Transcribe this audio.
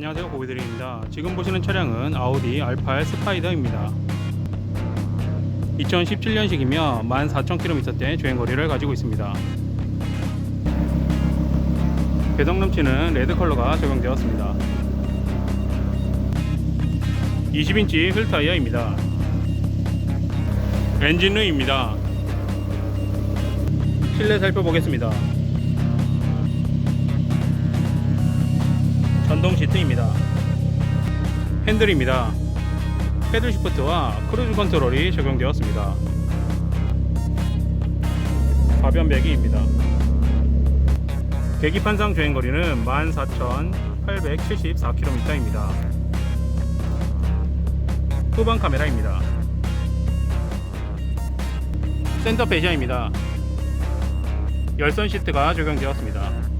안녕하세요. 고비드림입니다. 지금 보시는 차량은 아우디 R8 스파이더입니다. 2017년식이며 14,000km대 주행거리를 가지고 있습니다. 개성 넘치는 레드 컬러가 적용되었습니다. 20인치 휠 타이어입니다. 엔진 루입니다. 실내 살펴보겠습니다 전동 시트입니다. 핸들입니다. 패들 시프트와 크루즈 컨트롤이 적용되었습니다. 가변 배기입니다. 계기판상 주행거리는 14,874km입니다. 후방 카메라입니다. 센터 배시아입니다. 열선 시트가 적용되었습니다.